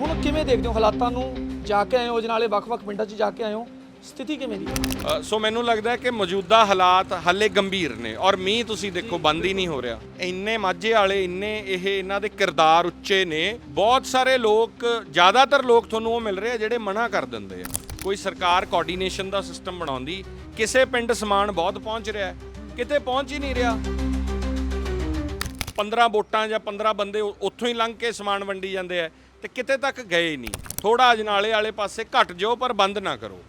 ਹੁਣ ਕਿਵੇਂ ਦੇਖਦੇ ਹੋ ਹਾਲਾਤਾਂ ਨੂੰ ਜਾ ਕੇ ਆਏ ਹੋ ਅਜਨਾਲੇ ਵੱਖ-ਵੱਖ ਪਿੰਡਾਂ 'ਚ ਜਾ ਕੇ ਆਏ ਹੋ? ਸਥਿਤੀ ਕਿਵੇਂ ਦੀ? ਹੈ ਸੋ ਮੈਨੂੰ ਲੱਗਦਾ ਹੈ ਕਿ ਮੌਜੂਦਾ ਹਾਲਾਤ ਹਾਲੇ ਗੰਭੀਰ ਨੇ ਔਰ ਮੀਂਹ ਤੁਸੀਂ ਦੇਖੋ ਬੰਦ ਹੀ ਨਹੀਂ ਹੋ ਰਿਹਾ। ਇੰਨੇ ਮਾਝੇ ਵਾਲੇ ਇੰਨੇ ਇਹ ਇਹਨਾਂ ਦੇ ਕਿਰਦਾਰ ਉੱਚੇ ਨੇ। ਬਹੁਤ ਸਾਰੇ ਲੋਕ ਜ਼ਿਆਦਾਤਰ ਲੋਕ ਤੁਹਾਨੂੰ ਉਹ ਮਿਲ ਰਹੇ ਆ ਜਿਹੜੇ ਮਨਾ ਕਰ ਦਿੰਦੇ ਆ। ਕੋਈ ਸਰਕਾਰ ਕੋਆਰਡੀਨੇਸ਼ਨ ਦਾ ਸਿਸਟਮ ਬਣਾਉਂਦੀ ਕਿਸੇ ਪਿੰਡ ਸਮਾਨ ਬਹੁਤ ਪਹੁੰਚ ਰਿਹਾ ਹੈ, ਕਿਤੇ ਪਹੁੰਚ ਹੀ ਨਹੀਂ ਰਿਹਾ। 15 ਵੋਟਾਂ ਜਾਂ 15 ਬੰਦੇ ਉ- ਉੱਥੋਂ ਹੀ ਲੰਘ ਕੇ ਸਮਾਨ ਵੰਡੀ ਜਾਂਦੇ ਆ। ਤੇ ਕਿਤੇ ਤੱਕ ਗਏ ਨਹੀਂ। ਥੋੜਾ ਅਜਨਾਲੇ ਵਾਲੇ ਪਾਸੇ ਘਟ ਜਾਓ ਪਰ ਬੰਦ ਨਾ ਕਰੋ।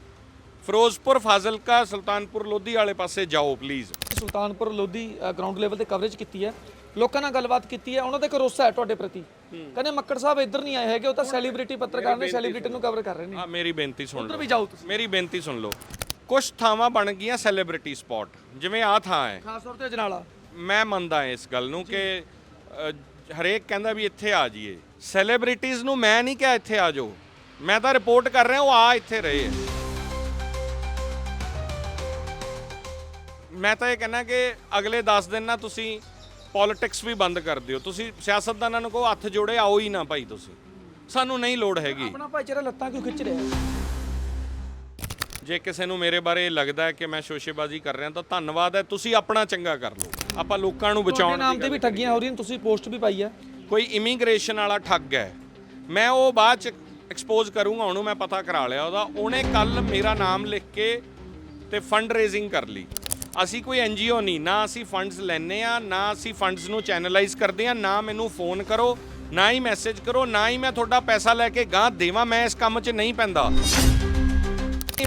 ਫਿਰੋਜ਼ਪੁਰ ਫਾਜ਼ਿਲਕਾ ਸੁਲਤਾਨਪੁਰ ਲੋਧੀ ਵਾਲੇ ਪਾਸੇ ਜਾਓ please Sultanpur Lodhi ground level ਤੇ ਕਵਰੇਜ ਕੀਤੀ ਹੈ। ਲੋਕਾਂ ਨਾਲ ਗੱਲਬਾਤ ਕੀਤੀ ਹੈ। ਉਹਨਾਂ ਦਾ ਇੱਕ ਰੋਸਾ ਹੈ ਤੁਹਾਡੇ ਪ੍ਰਤੀ। ਕਹਿੰਦੇ ਮੱਕੜ ਸਾਹਿਬ ਇੱਧਰ ਨਹੀਂ ਆਏ ਹੈਗੇ ਉਹ ਤਾਂ ਸੈਲੀਬ੍ਰਿਟੀ ਪੱਤਰਕਾਰ ਨੇ ਸੈਲੀਬ੍ਰਿਟੀ ਨੂੰ ਕਵਰ ਕਰ ਰਹੇ ਨੇ। ਆ ਮੇਰੀ ਬੇਨਤੀ ਸੁਣ ਉੱਧਰ ਲਓ। ਵੀ ਜਾਓ ਤੁਸੀਂ। ਮੇਰੀ ਬੇਨਤੀ ਸੁਣ ਲਓ। ਕੁਝ ਥਾਵਾਂ ਬਣ ਗਈਆਂ ਸੈਲੀਬ੍ਰਿਟੀ ਸਪੌਟ ਜਿਵੇਂ ਆ ਥਾਂ ਹੈ। ਖਾਸ ਤੌਰ ਤੇ ਅਜਨਾਲਾ। ਮੈਂ ਮੰਨਦਾ ਇਸ ਗੱਲ ਨੂੰ ਕਿ ਹਰੇਕ ਕਹਿੰਦਾ ਵੀ ਇੱਥੇ ਆ ਜਾਈਏ। ਸੈਲੀਬ੍ਰਿਟੀਜ਼ ਨੂੰ ਮੈਂ ਨਹੀਂ ਕਿਹਾ ਇੱਥੇ ਆ ਜਾਓ। ਮੈਂ ਤਾਂ ਰਿਪੋਰਟ ਕਰ ਰਿਹਾ ਉਹ ਆ ਇੱਥੇ ਰਹੇ ਹੈ। ਮੈਂ ਤਾਂ ਇਹ ਕਹਿੰਦਾ ਕਿ ਅਗਲੇ 10 ਦਿਨ ਨਾ ਤੁਸੀਂ ਪੋਲਿਟਿਕਸ ਵੀ ਬੰਦ ਕਰ ਦਿਓ। ਤੁਸੀਂ ਸਿਆਸਤਦਾਨਾਂ ਨੂੰ ਕਹੋ ਹੱਥ ਜੋੜੇ ਆਓ ਹੀ ਨਾ ਭਾਈ ਤੁਸੀਂ। ਸਾਨੂੰ ਨਹੀਂ ਲੋੜ ਹੈਗੀ। ਆਪਣਾ ਭਾਈਚਾਰਾ ਲੱਤਾਂ ਕਿਉਂ ਖਿੱਚ ਰਿਹਾ? ਹੈ ਜੇ ਕਿਸੇ ਨੂੰ ਮੇਰੇ ਬਾਰੇ ਲੱਗਦਾ ਹੈ ਕਿ ਮੈਂ ਸ਼ੋਸ਼ੇਬਾਜ਼ੀ ਕਰ ਰਿਹਾ ਤਾਂ ਧੰਨਵਾਦ ਹੈ ਤੁਸੀਂ ਆਪਣਾ ਚੰਗਾ ਕਰ ਲਓ। ਆਪਾਂ ਲੋਕਾਂ ਨੂੰ ਤੁਹਾਡੇ ਬਚਾਉਣ ਨਾਮ ਦੀ ਤੇ ਵੀ ਠੱਗੀਆਂ ਹੋ ਰਹੀਆਂ ਤੁਸੀਂ ਪੋਸਟ ਵੀ ਪਾਈ ਹੈ। ਕੋਈ ਇਮੀਗ੍ਰੇਸ਼ਨ ਵਾਲਾ ਠੱਗ ਹੈ। ਮੈਂ ਉਹ ਬਾਅਦ ਚ ਐਕਸਪੋਜ਼ ਕਰੂੰਗਾ, ਉਹਨੂੰ ਮੈਂ ਪਤਾ ਕਰਾ ਲਿਆ ਉਹਦਾ। ਉਹਨੇ ਕੱਲ ਮੇਰਾ ਨਾਮ ਲਿਖ ਕੇ ਤੇ ਫੰਡ ਰੇਜ਼ਿੰਗ ਕਰ ਲਈ। ਅਸੀਂ ਕੋਈ ਐਨਜੀਓ ਨਹੀਂ, ਨਾ ਅਸੀਂ ਫੰਡਸ ਲੈਨੇ ਆ ਨਾ ਅਸੀਂ ਫੰਡਸ ਨੂੰ ਚੈਨਲਾਈਜ਼ ਕਰਦੇ ਆ ਨਾ ਮੈਨੂੰ ਫੋਨ ਕਰੋ, ਨਾ ਹੀ ਮੈਸੇਜ ਕਰੋ, ਨਾ ਹੀ ਮੈਂ ਤੁਹਾਡਾ ਪੈਸਾ ਲੈ ਕੇ ਗਾਂ ਦੇਵਾਂ, ਮੈਂ ਇਸ ਕੰਮ 'ਚ ਨਹੀਂ ਪੈਂਦਾ।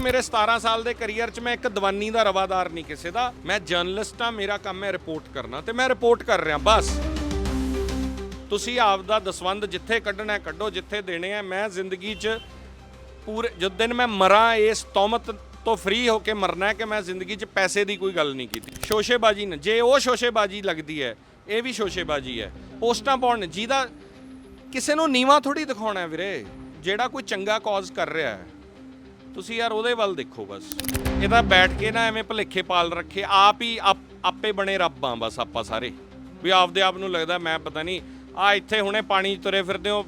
ਮੇਰੇ 17 ਸਾਲ ਦੇ ਕੈਰੀਅਰ 'ਚ ਮੈਂ ਇੱਕ ਦਵਾਨੀ ਦਾ ਰਵਾਦਾਰ ਨਹੀਂ ਕਿਸੇ ਦਾ। ਮੈਂ ਜਰਨਲਿਸਟ ਆ ਮੇਰਾ ਕੰਮ ਹੈ ਰਿਪੋਰਟ ਕਰਨਾ ਤੇ ਮੈਂ ਰਿਪੋਰਟ ਕਰ ਰਿਹਾ, ਬਸ। ਤੁਸੀਂ ਆਪ ਦਾ ਦਸਵੰਦ ਜਿੱਥੇ ਕੱਢਣਾ ਕੱਢੋ, ਜਿੱਥੇ ਦੇਣੇ ਆ ਮੈਂ ਜ਼ਿੰਦਗੀ 'ਚ ਪੂਰੇ ਜਦ ਦਿਨ ਮੈਂ ਮਰਾਂ, ਇਸ ਤੌਮਤ ਤੋਂ ਫ੍ਰੀ ਹੋ ਕੇ ਮਰਨਾ ਕਿ ਮੈਂ ਜ਼ਿੰਦਗੀ 'ਚ ਪੈਸੇ ਦੀ ਕੋਈ ਗੱਲ ਨਹੀਂ ਕੀਤੀ। ਸ਼ੋਸ਼ੇਬਾਜੀ ਨੇ ਜੇ ਉਹ ਸ਼ੋਸ਼ੇਬਾਜੀ ਲੱਗਦੀ ਹੈ, ਇਹ ਵੀ ਸ਼ੋਸ਼ੇਬਾਜੀ ਹੈ। ਪੋਸਟਾਂ ਪਾਉਣ ਜਿਹਦਾ ਕਿਸੇ ਨੂੰ ਨੀਵਾ ਥੋੜੀ ਦਿਖਾਉਣਾ ਹੈ ਵੀਰੇ, ਜਿਹੜਾ ਕੋਈ ਚੰਗਾ ਕਾਜ਼ ਕਰ ਰਿਹਾ ਹੈ। ਤੁਸੀਂ ਯਾਰ ਉਹਦੇ ਵੱਲ ਦੇਖੋ ਬਸ। ਇਹਦਾ ਬੈਠ ਕੇ ਨਾ ਐਵੇਂ ਭਲੇਖੇ ਪਾਲ ਰੱਖੇ, ਆਪ ਹੀ ਆਪੇ ਬਣੇ ਰੱਬ ਆ ਬਸ ਆਪਾਂ ਸਾਰੇ। ਵੀ ਆਪਦੇ ਆਪ ਨੂੰ ਲੱਗਦਾ, ਮੈਂ ਪਤਾ ਨਹੀਂ ਆ ਇੱਥੇ ਹੁਣੇ ਪਾਣੀ 'ਚ ਤੁਰੇ ਫਿਰਦੇ ਹੋ।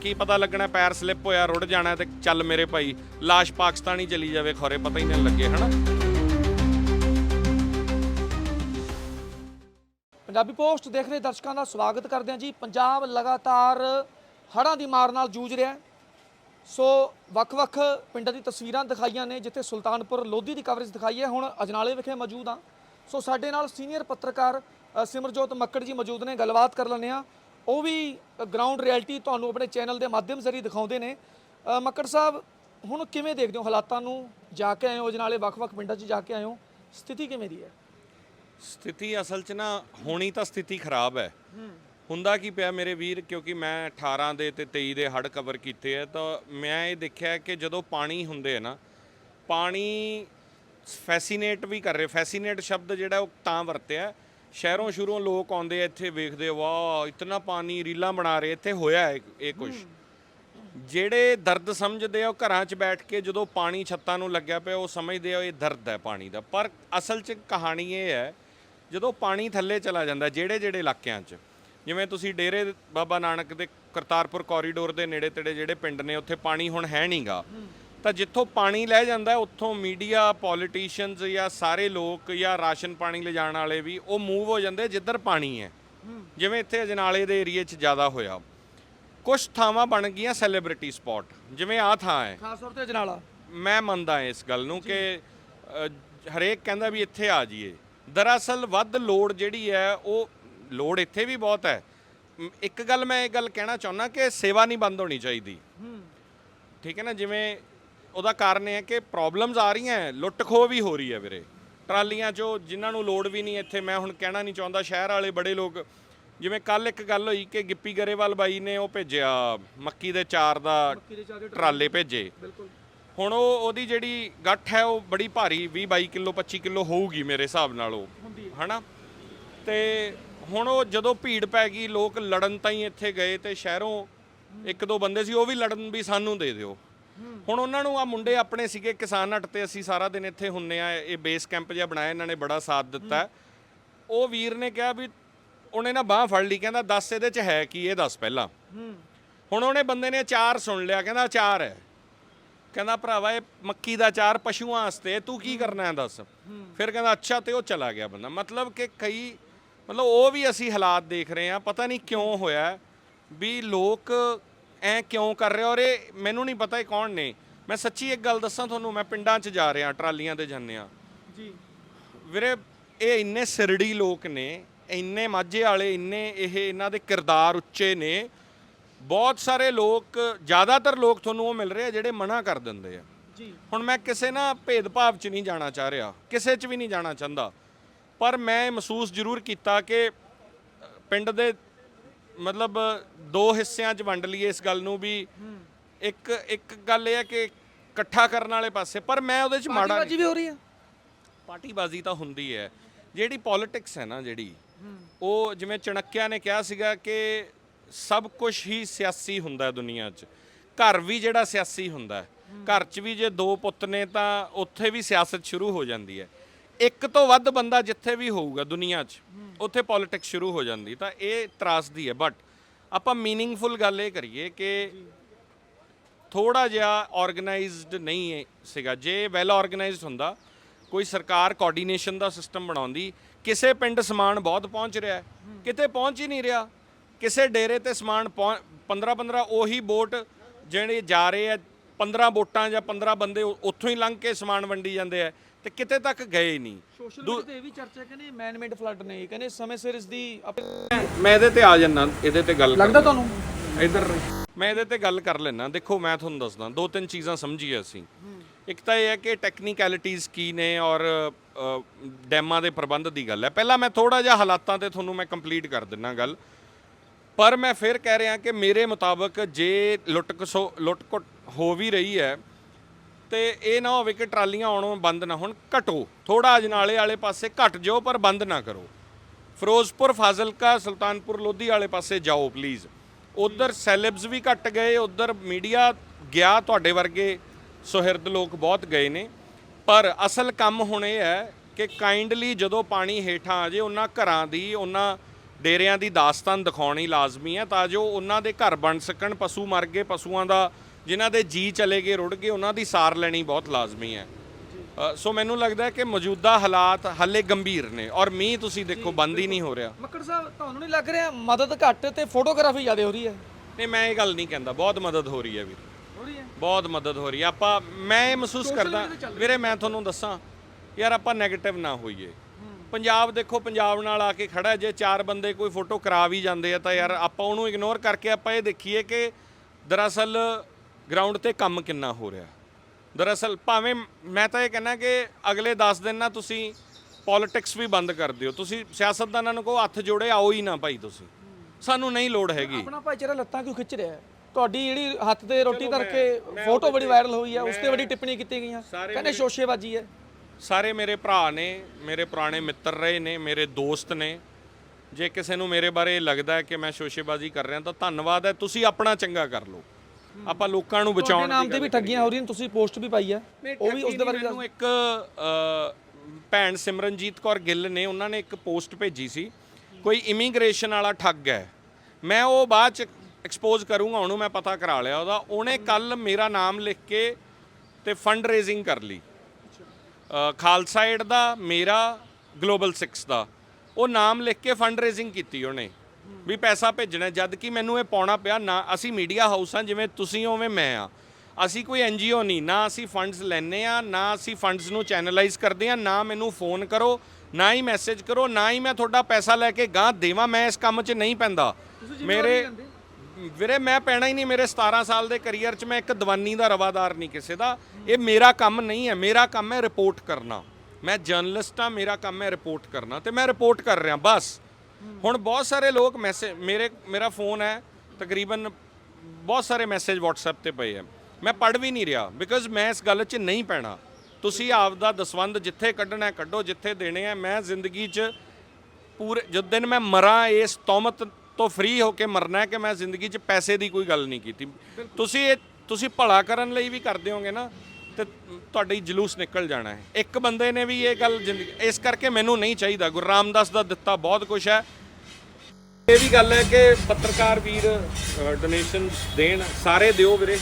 ਕੀ ਪਤਾ ਲੱਗਣਾ ਪੈਰ ਸਲਿੱਪ ਹੋਇਆ, ਰੁੜ ਜਾਣਾ ਤੇ ਚੱਲ ਮੇਰੇ ਭਾਈ। ਲਾਸ਼ ਪਾਕਿਸਤਾਨੀ ਚਲੀ ਜਾਵੇ, ਖੋਰੇ ਪਤਾ ਹੀ ਨਹੀਂ ਲੱਗੇ, ਹਨਾ? ਪੰਜਾਬੀ ਪੋਸਟ ਦੇਖ ਰਹੇ ਦਰਸ਼ਕਾਂ ਦਾ ਸਵਾਗਤ ਕਰਦੇ ਹਾਂ ਜੀ। ਪੰਜਾਬ ਲਗਾਤਾਰ ਹੜ੍ਹਾਂ ਦੀ ਮਾਰ ਨਾਲ ਜੂਝ ਰਿਹਾ ਹੈ। ਸੋ ਵੱਖ-ਵੱਖ ਪਿੰਡਾਂ ਦੀ ਤਸਵੀਰਾਂ ਦਿਖਾਈਆਂ ਨੇ, ਜਿੱਥੇ ਸੁਲਤਾਨਪੁਰ ਲੋਧੀ ਦੀ ਕਵਰੇਜ ਦਿਖਾਈ ਹੈ। ਹੁਣ ਅਜਨਾਲੇ ਵਿਖੇ ਮੌਜੂਦ ਹਾਂ। ਸੋ ਸਾਡੇ ਨਾਲ ਸੀਨੀਅਰ ਪੱਤਰਕਾਰ ਸਿਮਰਜੋਤ ਮੱਕੜ ਜੀ ਮੌਜੂਦ ਨੇ। ਗੱਲਬਾਤ ਕਰ ਲੈਂਦੇ ਆ ਉਹ ਵੀ ਗਰਾਊਂਡ ਰਿਐਲਿਟੀ ਤੁਹਾਨੂੰ ਆਪਣੇ ਚੈਨਲ ਦੇ ਮਾਧਿਅਮ ਜ਼ਰੀਏ ਦਿਖਾਉਂਦੇ ਨੇ। ਮੱਕੜ ਸਾਹਿਬ, ਹੁਣ ਕਿਵੇਂ ਦੇਖਦੇ ਹੋ ਹਾਲਾਤਾਂ ਨੂੰ? ਜਾ ਕੇ ਆਏ ਹੋ ਅਜਨਾਲੇ ਵੱਖ-ਵੱਖ ਪਿੰਡਾਂ 'ਚ ਜਾ ਕੇ ਆਏ ਹੋ। ਸਥਿਤੀ ਕਿਵੇਂ ਦੀ ਹੈ? ਸਥਿਤੀ ਅਸਲ 'ਚ ਨਾ, ਹੋਣੀ ਤਾਂ ਸਥਿਤੀ ਖਰਾਬ ਹੈ। ਹੁੰਦਾ ਕੀ ਪਿਆ ਮੇਰੇ ਵੀਰ, ਕਿਉਂਕਿ ਮੈਂ 18 ਦੇ ਤੇ 23 ਦੇ ਹੜ ਕਵਰ ਕੀਤੇ ਆ, ਤਾਂ ਮੈਂ ਇਹ ਦੇਖਿਆ ਕਿ ਜਦੋਂ ਪਾਣੀ ਹੁੰਦੇ ਹੈ ਨਾ, ਪਾਣੀ ਫੈਸੀਨੇਟ ਵੀ ਕਰ ਰਹੇ ਫੈਸੀਨੇਟ ਸ਼ਬਦ ਜਿਹੜਾ ਉਹ ਤਾਂ ਵਰਤਿਆ। ਸ਼ਹਿਰੋਂ ਸ਼ੁਰੋਂ ਲੋਕ ਆਉਂਦੇ ਆ, ਇੱਥੇ ਵੇਖਦੇ ਵਾਹ, ਇਤਨਾ ਪਾਣੀ ਰੀਲਾਂ ਬਣਾ ਰਹੇ, ਇੱਥੇ ਹੋਇਆ ਹੈ ਇਹ ਕੁਝ ਜਿਹੜੇ ਦਰਦ ਸਮਝਦੇ ਆ, ਉਹ ਘਰਾਂ 'ਚ ਬੈਠ ਕੇ ਜਦੋਂ ਪਾਣੀ ਛੱਤਾਂ ਨੂੰ ਲੱਗਿਆ ਪਿਆ, ਉਹ ਸਮਝਦੇ ਆ, ਇਹ ਦਰਦ ਹੈ ਪਾਣੀ ਦਾ। ਪਰ ਅਸਲ 'ਚ ਕਹਾਣੀ ਇਹ ਹੈ, ਜਦੋਂ ਪਾਣੀ ਥੱਲੇ ਚਲਾ ਜਾਂਦਾ ਜਿਹੜੇ ਜਿਹੜੇ ਇਲਾਕਿਆਂ 'ਚ, ਜਿਵੇਂ ਤੁਸੀਂ ਡੇਰੇ ਬਾਬਾ ਨਾਨਕ ਦੇ ਕਰਤਾਰਪੁਰ ਕੋਰੀਡੋਰ ਦੇ ਨੇੜੇ ਤੇੜੇ ਜਿਹੜੇ ਪਿੰਡ ਨੇ, ਉੱਥੇ ਪਾਣੀ ਹੁਣ ਹੈ ਨਹੀਂਗਾ ਤਾਂ ਜਿੱਥੋਂ ਪਾਣੀ ਲੈ ਜਾਂਦਾ ਉੱਥੋਂ ਮੀਡੀਆ ਪੋਲੀਟੀਸ਼ੀਅਨਸ ਜਾਂ ਸਾਰੇ ਲੋਕ ਜਾਂ ਰਾਸ਼ਨ ਪਾਣੀ ਲਿਜਾਣ ਵਾਲੇ ਵੀ ਉਹ ਮੂਵ ਹੋ ਜਾਂਦੇ ਜਿੱਧਰ ਪਾਣੀ ਹੈ। ਜਿਵੇਂ ਇੱਥੇ ਅਜਨਾਲੇ ਦੇ ਏਰੀਏ 'ਚ ਜ਼ਿਆਦਾ ਹੋਇਆ। ਕੁਝ ਥਾਵਾਂ ਬਣ ਗਈਆਂ ਸੈਲੀਬ੍ਰਿਟੀ ਸਪੌਟ ਜਿਵੇਂ ਆ ਥਾਂ ਹੈ। ਖਾਸ ਤੌਰ ਤੇ ਅਜਨਾਲਾ। ਮੈਂ ਮੰਨਦਾ ਇਸ ਗੱਲ ਨੂੰ ਕਿ ਹਰੇਕ ਕਹਿੰਦਾ ਵੀ ਇੱਥੇ ਆ ਜਾਈਏ। ਦਰਅਸਲ ਵੱਧ ਲੋੜ ਜਿਹੜੀ ਹੈ ਉਹ ਲੋੜ ਇੱਥੇ ਵੀ ਬਹੁਤ ਹੈ। ਇੱਕ ਗੱਲ ਮੈਂ ਇਹ ਗੱਲ ਕਹਿਣਾ ਚਾਹੁੰਦਾ ਕਿ ਸੇਵਾ ਨਹੀਂ ਬੰਦ ਹੋਣੀ ਚਾਹੀਦੀ। ਠੀਕ ਹੈ ਨਾ ਜਿਵੇਂ ਉਹਦਾ ਕਾਰਨ ਇਹ ਹੈ ਕਿ ਪ੍ਰੋਬਲਮਸ ਆ ਰਹੀਆਂ ਹੈ ਲੁੱਟ ਖੋਹ ਵੀ ਹੋ ਰਹੀ ਹੈ ਵੀਰੇ। ਟਰਾਲੀਆਂ 'ਚੋਂ ਜਿਨ੍ਹਾਂ ਨੂੰ ਲੋੜ ਵੀ ਨਹੀਂ ਇੱਥੇ ਮੈਂ ਹੁਣ ਕਹਿਣਾ ਨਹੀਂ ਚਾਹੁੰਦਾ ਸ਼ਹਿਰ ਵਾਲੇ ਬੜੇ ਲੋਕ ਜਿਵੇਂ ਕੱਲ ਇੱਕ ਗੱਲ ਹੋਈ ਕਿ ਗਿੱਪੀ ਗਰੇਵਾਲ ਬਾਈ ਨੇ ਉਹ ਭੇਜਿਆ ਮੱਕੀ ਦੇ ਚਾਰ ਦਾ ਟਰਾਲੇ ਭੇਜੇ। ਹੁਣ ਉਹ ਉਹਦੀ ਜਿਹੜੀ ਗੱਠ ਹੈ ਉਹ ਬੜੀ ਭਾਰੀ 20 22 ਕਿਲੋ 25 ਕਿਲੋ ਹੋਊਗੀ ਮੇਰੇ ਹਿਸਾਬ ਨਾਲ ਉਹ ਹਨਾ? ਤੇ ਹੁਣ ਉਹ ਜਦੋਂ ਭੀੜ ਪੈ ਗਈ ਲੋਕ ਲੜਨ ਤਾਈਂ ਇੱਥੇ ਗਏ ਤੇ ਸ਼ਹਿਰੋਂ ਇੱਕ ਦੋ ਬੰਦੇ ਸੀ ਉਹ ਵੀ ਲੜਨ ਵੀ ਸਾਨੂੰ ਦੇ ਦਿਓ। ਹੁਣ ਉਹਨਾਂ ਨੂੰ ਆ ਮੁੰਡੇ ਆਪਣੇ ਸੀਗੇ ਕਿਸਾਨ ਹੱਟ ਤੇ ਅਸੀਂ ਸਾਰਾ ਦਿਨ ਇੱਥੇ ਹੁੰਨੇ ਆ ਇਹ ਬੇਸ ਕੈਂਪ ਜਿਹਾ ਬਣਾਇਆ ਇਹਨਾਂ ਨੇ ਬੜਾ ਸਾਥ ਦਿੱਤਾ। ਉਹ ਵੀਰ ਨੇ ਕਿਹਾ ਵੀ ਉਹਨੇ ਨਾ ਬਾਹ ਫੜ ਲਈ ਕਹਿੰਦਾ ਦੱਸ ਇਹਦੇ ਚ ਹੈ ਕੀ ਇਹ ਦੱਸ ਪਹਿਲਾਂ। ਹੁਣ ਉਹਨੇ ਬੰਦੇ ਨੇ ਅਚਾਰ ਸੁਣ ਲਿਆ ਕਹਿੰਦਾ ਅਚਾਰ ਹੈ। ਕਹਿੰਦਾ ਭਰਾਵਾ ਇਹ ਮੱਕੀ ਦਾ ਅਚਾਰ ਪਸ਼ੂਆਂ ਵਾਸਤੇ ਤੂੰ ਕੀ ਕਰਨਾ ਹੈ ਦੱਸ? ਫਿਰ ਕਹਿੰਦਾ ਅੱਛਾ ਤੇ ਉਹ ਚਲਾ ਗਿਆ ਬੰਦਾ। ਮਤਲਬ ਕਿ ਕਈ ਮਤਲਬ ਉਹ ਵੀ ਅਸੀਂ ਹਾਲਾਤ ਦੇਖ ਰਹੇ ਹਾਂ ਪਤਾ ਨਹੀਂ ਕਿਉਂ ਹੋਇਆ ਵੀ ਲੋਕ ਐ ਕਿਉਂ ਕਰ ਰਹੇ ਔਰ ਇਹ ਮੈਨੂੰ ਨਹੀਂ ਪਤਾ ਇਹ ਕੌਣ ਨੇ। ਮੈਂ ਸੱਚੀ ਇੱਕ ਗੱਲ ਦੱਸਾਂ ਤੁਹਾਨੂੰ ਮੈਂ ਪਿੰਡਾਂ 'ਚ ਜਾ ਰਿਹਾ ਟਰਾਲੀਆਂ ਤੇ ਜਾਂਦੇ ਆ ਜੀ। ਵੀਰੇ ਇਹ ਇੰਨੇ ਸਿਰੜੀ ਲੋਕ ਨੇ ਇੰਨੇ ਮਾਝੇ ਵਾਲੇ ਇੰਨੇ ਇਹ ਇਹਨਾਂ ਦੇ ਕਿਰਦਾਰ ਉੱਚੇ ਨੇ। ਬਹੁਤ ਸਾਰੇ ਲੋਕ ਜ਼ਿਆਦਾਤਰ ਲੋਕ ਤੁਹਾਨੂੰ ਉਹ ਮਿਲ ਰਹੇ ਆ ਜਿਹੜੇ ਮਨਾ ਕਰ ਦਿੰਦੇ ਆ। ਜੀ। ਹੁਣ ਮੈਂ ਕਿਸੇ ਨਾ ਭੇਦਭਾਵ 'ਚ ਨਹੀਂ ਜਾਣਾ ਚਾਹ ਰਿਹਾ ਕਿਸੇ 'ਚ ਵੀ ਨਹੀਂ ਜਾਣਾ ਚਾਹੁੰਦਾ। ਪਰ ਮੈਂ ਮਹਿਸੂਸ ਜ਼ਰੂਰ ਕੀਤਾ ਕਿ ਪਿੰਡ ਦੇ ਮਤਲਬ ਦੋ ਹਿੱਸਿਆਂ 'ਚ ਵੰਡ ਲਈਏ ਇਸ ਗੱਲ ਨੂੰ ਵੀ ਇੱਕ ਇੱਕ ਗੱਲ ਇਹ ਹੈ ਕਿ ਇਕੱਠਾ ਕਰਨ ਵਾਲੇ ਪਾਸੇ ਪਰ ਮੈਂ ਉਹਦੇ 'ਚ ਮਾੜਾ ਬਾਜੀ ਵੀ ਹੋ ਰਹੀ ਹੈ ਪਾਰਟੀਬਾਜ਼ੀ ਤਾਂ ਹੁੰਦੀ ਹੈ। ਜਿਹੜੀ ਪੋਲਿਟਿਕਸ ਹੈ ਨਾ ਜਿਹੜੀ ਉਹ ਜਿਵੇਂ ਚਣਕਿਆ ਨੇ ਕਿਹਾ ਸੀਗਾ ਕਿ ਸਭ ਕੁਝ ਹੀ ਸਿਆਸੀ ਹੁੰਦਾ ਹੈ ਦੁਨੀਆ 'ਚ। ਘਰ ਵੀ ਜਿਹੜਾ ਸਿਆਸੀ ਹੁੰਦਾ ਹੈ। ਘਰ 'ਚ ਵੀ ਜੇ ਦੋ ਪੁੱਤ ਨੇ ਤਾਂ ਉੱਥੇ ਵੀ ਸਿਆਸਤ ਸ਼ੁਰੂ ਹੋ ਜਾਂਦੀ ਹੈ। ਇੱਕ ਤੋਂ ਵੱਧ ਬੰਦਾ ਜਿੱਥੇ ਵੀ ਹੋਊਗਾ ਦੁਨੀਆ 'ਚ ਉੱਥੇ ਪੋਲਿਟਿਕਸ ਸ਼ੁਰੂ ਹੋ ਜਾਂਦੀ, ਤਾਂ ਇਹ ਤਰਾਸਦੀ ਹੈ। ਬਟ ਆਪਾਂ ਮੀਨਿੰਗਫੁਲ ਗੱਲ ਇਹ ਕਰੀਏ ਕਿ ਥੋੜਾ ਜਿਹਾ ਆਰਗੇਨਾਈਜ਼ਡ ਨਹੀਂ ਹੈ ਸੀਗਾ। ਜੇ ਵੈਲ ਆਰਗੇਨਾਈਜ਼ਡ ਹੁੰਦਾ, ਕੋਈ ਸਰਕਾਰ ਕੋਆਰਡੀਨੇਸ਼ਨ ਦਾ ਸਿਸਟਮ ਬਣਾਉਂਦੀ, ਕਿਸੇ ਪਿੰਡ ਸਮਾਨ ਬਹੁਤ ਪਹੁੰਚ ਰਿਹਾ ਹੈ, ਕਿਤੇ ਪਹੁੰਚ ਹੀ ਨਹੀਂ ਰਿਹਾ। ਕਿਸੇ ਡੇਰੇ ਤੇ ਸਮਾਨ 15 15 ਉਹੀ ਬੋਟ ਜਿਹੜੇ ਜਾ ਰਹੇ ਆ 15 ਬੋਟਾਂ ਜਾਂ 15 ਬੰਦੇ ਉੱਥੋਂ ਹੀ ਲੰਘ ਕੇ ਸਮਾਨ ਵੰਡੀ ਜਾਂਦੇ ਆ। ਤੇ ਕਿਤੇ ਤੱਕ ਗਏ ਨਹੀਂ। ਸੋਸ਼ਲ ਮੀਡੀਆ ਤੇ ਇਹ ਵੀ ਚਰਚਾ ਕਹਿੰਦੇ ਮੈਨ ਮੇਡ ਫਲੱਡ ਨੇ ਕਹਿੰਦੇ ਸਮੇਂ ਸਿਰ ਇਸ ਦੀ ਮੈਂ ਇਹਦੇ ਤੇ ਆ ਜੰਨਾ ਇਹਦੇ ਤੇ ਗੱਲ ਲੱਗਦਾ ਤੁਹਾਨੂੰ? ਇਧਰ ਮੈਂ ਇਹਦੇ ਤੇ ਗੱਲ ਕਰ ਲੈਣਾ ਦੇਖੋ ਮੈਂ ਤੁਹਾਨੂੰ ਦੱਸਦਾ ਦੋ ਤਿੰਨ ਚੀਜ਼ਾਂ ਸਮਝੀਏ ਅਸੀਂ। ਇੱਕ ਤਾਂ ਇਹ ਹੈ ਕਿ ਟੈਕਨੀਕੈਲਿਟੀਜ਼ ਕੀ ਨੇ ਔਰ ਅ, ਡੈਮਾਂ ਦੇ ਪ੍ਰਬੰਧ ਦੀ ਗੱਲ ਹੈ। ਪਹਿਲਾਂ ਮੈਂ ਥੋੜਾ ਜਿਹਾ ਹਾਲਾਤਾਂ ਤੇ ਤੁਹਾਨੂੰ ਮੈਂ ਕੰਪਲੀਟ ਕਰ ਦਿੰਨਾ ਗੱਲ। ਪਰ ਮੈਂ ਫਿਰ ਕਹਿ ਰਿਹਾ ਕਿ ਮੇਰੇ ਮੁਤਾਬਕ ਜੇ ਲੁੱਟ ਖਸੋ ਲੁੱਟ ਕੁੱਟ ਹੋ ਵੀ ਰਹੀ ਹੈ ਤੇ ਇਹ ਨਾ ਹੋਵੇ ਕਿ ਟਰਾਲੀਆਂ ਆਉਣੋਂ ਬੰਦ ਨਾ ਹੋਣ, ਘਟੋ। ਥੋੜਾ ਅਜਨਾਲੇ ਵਾਲੇ ਪਾਸੇ ਘਟ ਜਾਓ, ਪਰ ਬੰਦ ਨਾ ਕਰੋ। ਫਿਰੋਜ਼ਪੁਰ, ਫਾਜ਼ਿਲਕਾ, ਸੁਲਤਾਨਪੁਰ, ਲੋਧੀ ਵਾਲੇ ਪਾਸੇ ਜਾਓ ਪਲੀਜ਼ ਉਧਰ ਸੈਲਬਸ ਵੀ ਘਟ ਗਏ, ਉਧਰ ਮੀਡੀਆ ਗਿਆ ਤੁਹਾਡੇ ਵਰਗੇ, ਸੁਹਿਰਦ ਲੋਕ ਬਹੁਤ ਗਏ ਨੇ। ਪਰ ਅਸਲ ਕੰਮ ਹੁਣ ਇਹ ਹੈ ਕਿ ਕਾਈਂਡਲੀ ਜਦੋਂ ਪਾਣੀ ਹੇਠਾਂ ਆ ਜੇ, ਉਹਨਾਂ ਘਰਾਂ ਦੀ, ਉਹਨਾਂ ਡੇਰਿਆਂ ਦੀ ਦਾਸਤਾਨ ਦਿਖਾਉਣੀ ਲਾਜ਼ਮੀ ਹੈ, ਤਾਂ ਜੋ ਉਹਨਾਂ ਦੇ ਘਰ ਬਣ ਸਕਣ, ਪਸ਼ੂ ਮਰ ਗਏ, ਪਸ਼ੂਆਂ ਦਾ ਜਿਨ੍ਹਾਂ ਦੇ ਜੀ ਚਲੇ ਗਏ ਰੁੜ ਗਏ ਉਹਨਾਂ ਦੀ ਸਾਰ ਲੈਣੀ ਬਹੁਤ ਲਾਜ਼ਮੀ ਹੈ। ਸੋ ਮੈਨੂੰ ਲੱਗਦਾ ਹੈ ਕਿ ਮੌਜੂਦਾ ਹਾਲਾਤ ਹਾਲੇ ਗੰਭੀਰ ਨੇ ਔਰ ਮੀਂਹ ਤੁਸੀਂ ਦੇਖੋ ਬੰਦ ਹੀ ਨਹੀਂ ਹੋ ਰਿਹਾ। ਮੱਕੜ ਸਾਹਿਬ ਤੁਹਾਨੂੰ ਨਹੀਂ ਲੱਗ ਰਿਹਾ ਮਦਦ ਘੱਟ ਤੇ ਫੋਟੋਗ੍ਰਾਫੀ ਜ਼ਿਆਦਾ ਹੋ ਰਹੀ ਹੈ? ਨਹੀਂ ਮੈਂ ਇਹ ਗੱਲ ਨਹੀਂ ਕਹਿੰਦਾ। ਬਹੁਤ ਮਦਦ ਹੋ ਰਹੀ ਹੈ ਵੀਰ। ਹੋ ਰਹੀ ਹੈ? ਬਹੁਤ ਮਦਦ ਹੋ ਰਹੀ ਹੈ। ਆਪਾਂ ਮੈਂ ਇਹ ਮਹਿਸੂਸ ਕਰਦਾ ਵੀਰੇ ਮੈਂ ਤੁਹਾਨੂੰ ਦੱਸਾਂ ਯਾਰ ਆਪਾਂ 네ਗੇਟਿਵ ਨਾ ਹੋਈਏ। ਪੰਜਾਬ ਦੇਖੋ ਪੰਜਾਬ ਨਾਲ ਆ ਕੇ ਖੜਾ ਜੇ ਚਾਰ ਬੰਦੇ ਕੋਈ ਫੋਟੋ ਕਰਾ ਵੀ ਜਾਂਦੇ ਆ ਤਾਂ ਯਾਰ ਆਪਾਂ ਉਹਨੂੰ ਇਗਨੋਰ ਕਰਕੇ ਆਪਾਂ ਇਹ ਦੇਖੀਏ ਕਿ ਦਰਅਸਲ ਗਰਾਊਂਡ ਤੇ ਕੰਮ ਕਿੰਨਾ ਹੋ ਰਿਹਾ? ਦਰਅਸਲ ਭਾਵੇਂ ਮੈਂ ਤਾਂ ਇਹ ਕਹਿੰਦਾ ਕਿ ਅਗਲੇ 10 ਦਿਨ ਨਾ ਤੁਸੀਂ ਪੋਲਿਟਿਕਸ ਵੀ ਬੰਦ ਕਰ ਦਿਓ। ਤੁਸੀਂ ਸਿਆਸਤਦਾਨਾਂ ਨੂੰ ਕਹੋ ਹੱਥ ਜੋੜੇ ਆਓ ਹੀ ਨਾ ਭਾਈ ਤੁਸੀਂ। ਸਾਨੂੰ ਨਹੀਂ ਲੋੜ ਹੈਗੀ। ਆਪਣਾ ਭਾਈਚਾਰਾ ਲੱਤਾਂ ਕਿਉਂ ਖਿੱਚ ਰਿਹਾ ਹੈ? ਤੁਹਾਡੀ ਜਿਹੜੀ ਹੱਥ ਤੇ ਰੋਟੀ ਧਰ ਕੇ ਫੋਟੋ ਬੜੀ ਵਾਇਰਲ ਹੋਈ ਹੈ ਉਸ ਤੇ ਬੜੀ ਟਿੱਪਣੀ ਕੀਤੀ ਗਈਆਂ। ਕਹਿੰਦੇ ਸ਼ੋਸ਼ੇਬਾਜ਼ੀ ਹੈ। ਸਾਰੇ ਮੇਰੇ ਭਰਾ ਨੇ ਮੇਰੇ ਪੁਰਾਣੇ ਮਿੱਤਰ ਰਹੇ ਨੇ ਮੇਰੇ ਦੋਸਤ ਨੇ। ਜੇ ਕਿਸੇ ਨੂੰ ਮੇਰੇ ਬਾਰੇ ਲੱਗਦਾ ਹੈ ਕਿ ਮੈਂ ਸ਼ੋਸ਼ੇਬਾਜ਼ੀ ਕਰ ਰਿਹਾ ਤਾਂ ਧੰਨਵਾਦ ਹੈ ਤੁਸੀਂ ਆਪਣਾ ਚੰਗਾ ਕਰ ਲਓ। ਆਪਾਂ ਲੋਕਾਂ ਨੂੰ ਬਚਾਉਣ ਨਾਮ ਤੇ ਵੀ ਠੱਗੀਆਂ ਹੋ ਰਹੀਆਂ ਤੁਸੀਂ ਪੋਸਟ ਵੀ ਪਾਈ ਹੈ ਉਹ ਵੀ ਉਸ ਦੇ ਬਾਰੇ ਮੈਨੂੰ ਇੱਕ ਭੈਣ ਸਿਮਰਨਜੀਤ ਕੌਰ ਗਿੱਲ ਨੇ ਉਹਨਾਂ ਨੇ ਇੱਕ ਪੋਸਟ ਭੇਜੀ ਸੀ। ਕੋਈ ਇਮੀਗ੍ਰੇਸ਼ਨ ਵਾਲਾ ਠੱਗ ਹੈ। ਮੈਂ ਉਹ ਬਾਅਦ ਚ ਐਕਸਪੋਜ਼ ਕਰੂੰਗਾ ਉਹਨੂੰ ਮੈਂ ਪਤਾ ਕਰਾ ਲਿਆ ਉਹਦਾ। ਉਹਨੇ ਕੱਲ ਮੇਰਾ ਨਾਮ ਲਿਖ ਕੇ ਤੇ ਫੰਡ ਰੇਜ਼ਿੰਗ ਕਰ ਲਈ। ਖਾਲਸਾ ਏਡ ਦਾ ਮੇਰਾ ਗਲੋਬਲ 6 ਦਾ। ਉਹ ਨਾਮ ਲਿਖ ਕੇ ਫੰਡ ਰੇਜ਼ਿੰਗ ਕੀਤੀ ਉਹਨੇ। ਵੀ ਪੈਸਾ ਭੇਜਣਾ। ਜਦ ਕਿ ਮੈਨੂੰ ਇਹ ਪਾਉਣਾ ਪਿਆ ਨਾ ਅਸੀਂ ਮੀਡੀਆ ਹਾਊਸ ਹਾਂ ਜਿਵੇਂ ਤੁਸੀਂ ਹੋਵੇਂ ਮੈਂ ਆ ਅਸੀਂ ਕੋਈ ਐਨਜੀਓ ਨਹੀਂ ਨਾ ਅਸੀਂ ਫੰਡਸ ਲੈਨੇ ਆ ਨਾ ਅਸੀਂ ਫੰਡਸ ਨੂੰ ਚੈਨਲਾਈਜ਼ ਕਰਦੇ ਆ ਨਾ ਮੈਨੂੰ ਫੋਨ ਕਰੋ ਨਾ ਹੀ ਮੈਸੇਜ ਕਰੋ ਨਾ ਹੀ ਮੈਂ ਤੁਹਾਡਾ ਪੈਸਾ ਲੈ ਕੇ ਗਾਂ ਦੇਵਾਂ ਮੈਂ ਇਸ ਕੰਮ 'ਚ ਨਹੀਂ ਪੈਂਦਾ। ਮੇਰੇ ਵੀਰੇ ਮੈਂ ਪੈਣਾ ਹੀ ਨਹੀਂ ਮੇਰੇ 17 ਸਾਲ ਦੇ ਕੈਰੀਅਰ 'ਚ ਮੈਂ ਇੱਕ ਦੀਵਾਨੀ ਦਾ ਰਵਾਦਾਰ ਨਹੀਂ ਕਿਸੇ ਦਾ। ਇਹ ਮੇਰਾ ਕੰਮ ਨਹੀਂ ਹੈ ਮੇਰਾ ਕੰਮ ਹੈ ਰਿਪੋਰਟ ਕਰਨਾ। ਮੈਂ ਜਰਨਲਿਸਟ ਆ ਮੇਰਾ ਕੰਮ ਹੈ ਰਿਪੋਰਟ ਕਰਨਾ ਤੇ ਮੈਂ ਰਿਪੋਰਟ ਕਰ ਰਿਹਾ ਬਸ। ਹੁਣ ਬਹੁਤ ਸਾਰੇ ਲੋਕ ਮੈਸੇਜ ਮੇਰੇ ਮੇਰਾ ਫੋਨ ਹੈ ਤਕਰੀਬਨ ਬਹੁਤ ਸਾਰੇ ਮੈਸੇਜ WhatsApp ਤੇ ਪਏ ਆ। ਮੈਂ ਪੜ ਵੀ ਨਹੀਂ ਰਿਹਾ ਬਿਕਾਜ਼ ਮੈਂ ਇਸ ਗੱਲ 'ਚ ਨਹੀਂ ਪੈਣਾ। ਤੁਸੀਂ ਆਪ ਦਾ ਦਸਵੰਦ ਜਿੱਥੇ ਕੱਢਣਾ ਕੱਢੋ ਜਿੱਥੇ ਦੇਣੇ ਆ ਮੈਂ ਜ਼ਿੰਦਗੀ 'ਚ ਪੂਰੇ ਜਦ ਦਿਨ ਮੈਂ ਮਰਾਂ ਇਸ ਤੌਮਤ ਤੋਂ ਫ੍ਰੀ ਹੋ ਕੇ ਮਰਨਾ ਹੈ ਕਿ ਮੈਂ ਜ਼ਿੰਦਗੀ 'ਚ ਪੈਸੇ ਦੀ ਕੋਈ ਗੱਲ ਨਹੀਂ ਕੀਤੀ। ਤੁਸੀਂ ਇਹ ਤੁਸੀਂ ਭਲਾ ਕਰਨ ਲਈ ਵੀ ਕਰਦੇ ਹੋਗੇ ਨਾ ਤੇ ਤੁਹਾਡੀ ਜਲੂਸ ਨਿਕਲ ਜਾਣਾ ਹੈ। ਇੱਕ ਬੰਦੇ ਨੇ ਵੀ ਇਹ ਗੱਲ ਜ਼ਿੰਦਗੀ ਇਸ ਕਰਕੇ ਮੈਨੂੰ ਨਹੀਂ ਚਾਹੀਦਾ। ਗੁਰੂ ਰਾਮਦਾਸ ਦਾ ਦਿੱਤਾ ਬਹੁਤ ਕੁਝ ਹੈ। ਇਹ ਵੀ ਗੱਲ ਹੈ ਕਿ ਪੱਤਰਕਾਰ ਵੀਰ ਡੋਨੇਸ਼ਨ ਦੇਣ ਸਾਰੇ ਦਿਓ ਵੀਰੇ।